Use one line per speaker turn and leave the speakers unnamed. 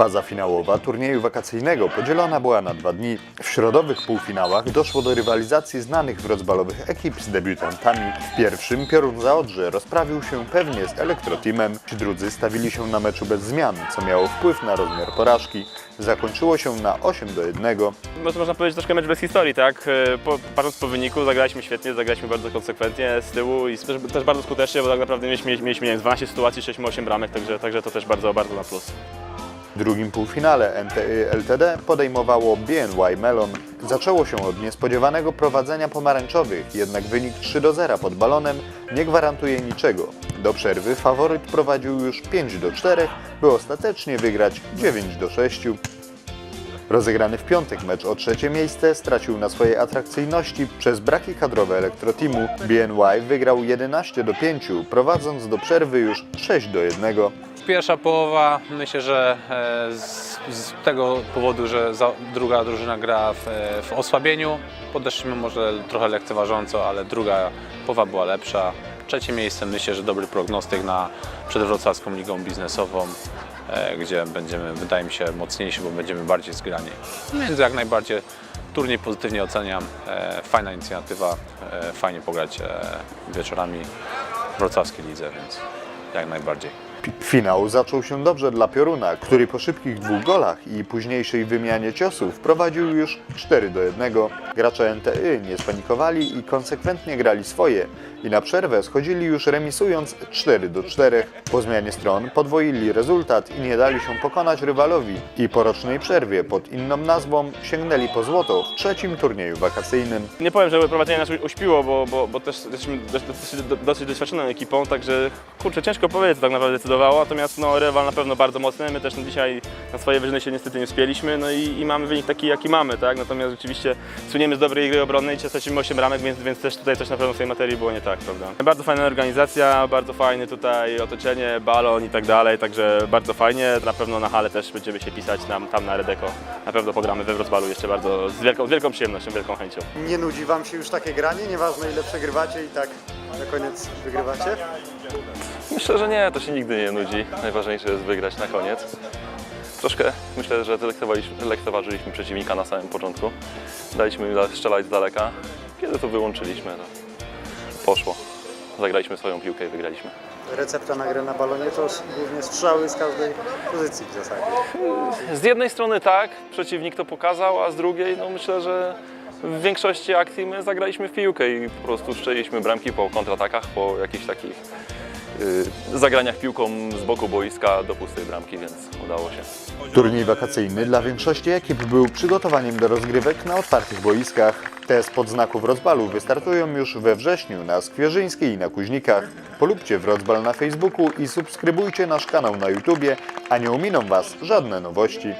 Faza finałowa turnieju wakacyjnego podzielona była na dwa dni. W środowych półfinałach doszło do rywalizacji znanych wrocbalowych ekip z debiutantami. W pierwszym Piorun Zaodrze rozprawił się pewnie z Elektroteamem. Ci drudzy stawili się na meczu bez zmian, co miało wpływ na rozmiar porażki. Zakończyło się na 8 do 1.
Mo- Można powiedzieć troszkę mecz bez historii, tak? E, Po, patrząc po wyniku, zagraliśmy świetnie, zagraliśmy bardzo konsekwentnie z tyłu i też, też bardzo skutecznie, bo tak naprawdę mieliśmy, mieliśmy nie wiem, 12 sytuacji, 6-8 bramek, także, także to też bardzo, bardzo na plus.
W drugim półfinale NTY LTD podejmowało BNY Melon. Zaczęło się od niespodziewanego prowadzenia pomarańczowych, jednak wynik 3 do 0 pod balonem nie gwarantuje niczego. Do przerwy faworyt prowadził już 5 do 4, by ostatecznie wygrać 9 do 6. Rozegrany w piątek mecz o trzecie miejsce stracił na swojej atrakcyjności przez braki kadrowe Elektroteamu. BNY wygrał 11 do 5, prowadząc do przerwy już 6 do 1.
Pierwsza połowa, myślę, że e, z, z tego powodu, że za, druga drużyna gra w, e, w osłabieniu, podeszliśmy może trochę lekceważąco, ale druga połowa była lepsza. Trzecie miejsce myślę, że dobry prognostyk na przedwrocławską ligą biznesową, e, gdzie będziemy, wydaje mi się, mocniejsi, bo będziemy bardziej zgrani. Więc jak najbardziej turniej pozytywnie oceniam. Fajna inicjatywa, fajnie pograć wieczorami w wrocławskiej lidze, więc jak najbardziej.
Finał zaczął się dobrze dla Pioruna, który po szybkich dwóch golach i późniejszej wymianie ciosów prowadził już 4 do 1. Gracze NTY nie spanikowali i konsekwentnie grali swoje i na przerwę schodzili już remisując 4 do 4. Po zmianie stron podwoili rezultat i nie dali się pokonać rywalowi i po rocznej przerwie pod inną nazwą sięgnęli po złoto w trzecim turnieju wakacyjnym.
Nie powiem, że prowadzenie nas uśpiło, bo, bo, bo też jesteśmy dosyć, dosyć doświadczoną ekipą, także kurczę, ciężko powiedzieć, tak naprawdę decydowało, natomiast no, rywal na pewno bardzo mocny, my też no, dzisiaj na swoje wyżyny się niestety nie spieliśmy, no i, i mamy wynik taki, jaki mamy, tak, natomiast rzeczywiście słyniemy z dobrej gry obronnej, stracimy 8 ramek, więc, więc też tutaj coś na pewno w tej materii było nie tak, prawda. Bardzo fajna organizacja, bardzo fajne tutaj otoczenie, balon i tak dalej, także bardzo fajnie, na pewno na hale też będziemy się pisać tam, tam na Redeko, na pewno pogramy we Wrocławiu jeszcze bardzo, z wielką, z wielką przyjemnością, wielką chęcią.
Nie nudzi Wam się już takie granie? Nieważne ile przegrywacie i tak na koniec wygrywacie?
Myślę, że nie, to się nigdy nie nudzi. Najważniejsze jest wygrać na koniec. Troszkę myślę, że lekceważyliśmy, przeciwnika na samym początku. Daliśmy im strzelać z daleka. Kiedy to wyłączyliśmy, to poszło. Zagraliśmy swoją piłkę i wygraliśmy.
Recepta na grę na balonie to głównie strzały z każdej pozycji w zasadzie.
Z jednej strony tak, przeciwnik to pokazał, a z drugiej no myślę, że w większości akcji my zagraliśmy w piłkę i po prostu strzeliśmy bramki po kontratakach, po jakichś takich zagraniach piłką z boku boiska do pustej bramki, więc udało się.
Turniej wakacyjny dla większości ekip był przygotowaniem do rozgrywek na otwartych boiskach. Te spod znaku Wrocławiu wystartują już we wrześniu na Skwierzyńskiej i na Kuźnikach. Polubcie Wrocław na Facebooku i subskrybujcie nasz kanał na YouTubie, a nie ominą Was żadne nowości.